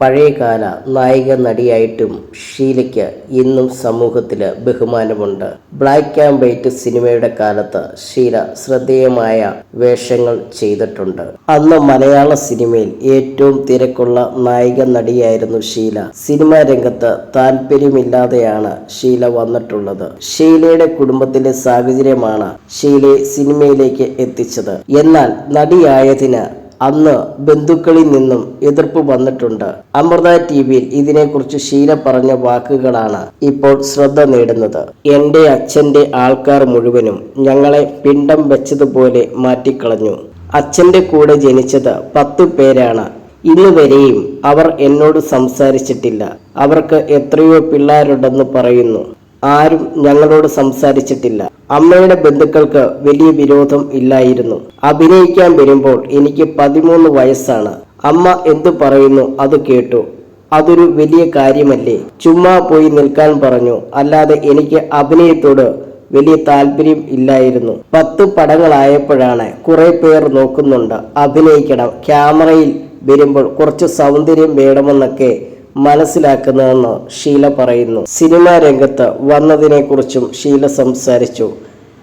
പഴയകാല നായിക നടിയായിട്ടും ഷീലയ്ക്ക് ഇന്നും സമൂഹത്തിൽ ബഹുമാനമുണ്ട്. ബ്ലാക്ക് ആൻഡ് വൈറ്റ് സിനിമയുടെ കാലത്ത് ഷീല ശ്രദ്ധേയമായ വേഷങ്ങൾ ചെയ്തിട്ടുണ്ട്. അന്ന് മലയാള സിനിമയിൽ ഏറ്റവും തിരക്കുള്ള നായിക നടിയായിരുന്നു ഷീല. സിനിമാ രംഗത്ത് താല്പര്യമില്ലാതെയാണ് ഷീല വന്നിട്ടുള്ളത്. ഷീലയുടെ കുടുംബത്തിലെ സാഹചര്യമാണ് ഷീലയെ സിനിമയിലേക്ക് എത്തിച്ചത്. എന്നാൽ നടിയായതിന് അന്ന് ബന്ധുക്കളിൽ നിന്നും എതിർപ്പ് വന്നിട്ടുണ്ട്. അമൃത ടി വിയിൽ ഇതിനെക്കുറിച്ച് ശീല പറഞ്ഞ വാക്കുകളാണ് ഇപ്പോൾ ശ്രദ്ധ നേടുന്നത്. എന്റെ അച്ഛന്റെ ആൾക്കാർ മുഴുവനും ഞങ്ങളെ പിണ്ടം വെച്ചതുപോലെ മാറ്റിക്കളഞ്ഞു. അച്ഛന്റെ കൂടെ ജനിച്ചത് പത്തു പേരാണ്. ഇന്ന് വരെയും അവർ എന്നോട് സംസാരിച്ചിട്ടില്ല. അവർക്ക് എത്രയോ പിള്ളേരുണ്ടെന്ന് പറയുന്നു. ആരും ഞങ്ങളോട് സംസാരിച്ചിട്ടില്ല. അമ്മയുടെ ബന്ധുക്കൾക്ക് വലിയ വിരോധം ഇല്ലായിരുന്നു. അഭിനയിക്കാൻ വരുമ്പോൾ എനിക്ക് പതിമൂന്ന് വയസ്സാണ്. അമ്മ എന്തു പറയുന്നു അത് കേട്ടു. അതൊരു വലിയ കാര്യമല്ലേ? ചുമ്മാ പോയി നിൽക്കാൻ പറഞ്ഞു. അല്ലാതെ എനിക്ക് അഭിനയത്തോട് വലിയ താല്പര്യം ഇല്ലായിരുന്നു. പത്ത് പടങ്ങളായപ്പോഴാണ് കുറെ പേർ നോക്കുന്നുണ്ട്. അഭിനയിക്കണം. ക്യാമറയിൽ വരുമ്പോൾ കുറച്ച് സൗന്ദര്യം വേണമെന്നൊക്കെ മനസ്സിലാക്കുന്നതെന്ന് ഷീല പറയുന്നു. സിനിമാ രംഗത്ത് വന്നതിനെക്കുറിച്ചും ഷീല സംസാരിച്ചു.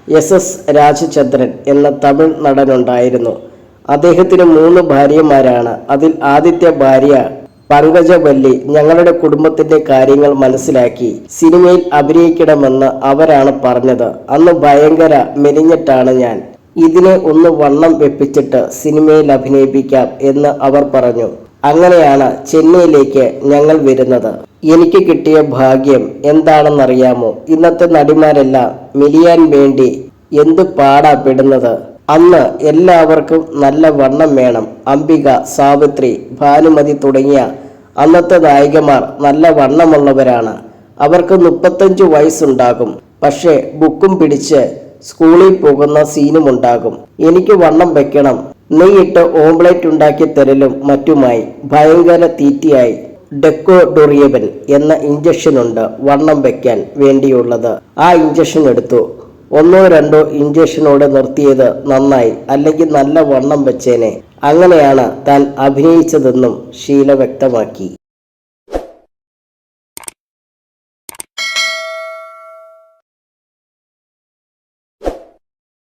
എസ് എസ് രാജചന്ദ്രൻ എന്ന തമിഴ് നടനുണ്ടായിരുന്നു. അദ്ദേഹത്തിന് മൂന്ന് ഭാര്യമാരാണ്. അതിൽ ആദ്യത്തെ ഭാര്യ പങ്കജവല്ലി ഞങ്ങളുടെ കുടുംബത്തിന്റെ കാര്യങ്ങൾ മനസ്സിലാക്കി. സിനിമയിൽ അഭിനയിക്കണമെന്ന് അവരാണ് പറഞ്ഞത്. അന്ന് ഭയങ്കര മെലിഞ്ഞിട്ടാണ് ഞാൻ. ഇതിനെ ഒന്ന് വണ്ണം വെപ്പിച്ചിട്ട് സിനിമയിൽ അഭിനയിപ്പിക്കാം എന്ന് അവർ പറഞ്ഞു. അങ്ങനെയാണ് ചെന്നൈയിലേക്ക് ഞങ്ങൾ വരുന്നത്. എനിക്ക് കിട്ടിയ ഭാഗ്യം എന്താണെന്നറിയാമോ? ഇന്നത്തെ നടിമാരെല്ലാം മിലിയാൻ വേണ്ടി എന്ത് പാടാ പെടുന്നത്? അന്ന് എല്ലാവർക്കും നല്ല വണ്ണം വേണം. അംബിക സാവിത്രി ഭാനുമതി തുടങ്ങിയ അന്നത്തെ നായികമാർ നല്ല വണ്ണമുള്ളവരാണ്. അവർക്ക് മുപ്പത്തഞ്ച് വയസ്സുണ്ടാകും. പക്ഷേ ബുക്കും പിടിച്ച് സ്കൂളിൽ പോകുന്ന സീനും ഉണ്ടാകും എനിക്ക് വണ്ണം വെക്കണം. നെയ്യിട്ട് ഓംപ്ലേറ്റ് ഉണ്ടാക്കി തരലും മറ്റുമായി ഭയങ്കര തീറ്റിയായി ഡെക്കോ ഡൊറിയബൽ എന്ന ഇഞ്ചക്ഷൻ ഉണ്ട് വണ്ണം വെക്കാൻ വേണ്ടിയുള്ളത്. ആ ഇഞ്ചക്ഷൻ എടുത്തു. ഒന്നോ രണ്ടോ ഇഞ്ചക്ഷനോടെ നിർത്തിയത് നന്നായി അല്ലെങ്കിൽ നല്ല വണ്ണം വെച്ചേനെ. അങ്ങനെയാണ് താൻ അഭിനയിച്ചതെന്നും ഷീല വ്യക്തമാക്കി.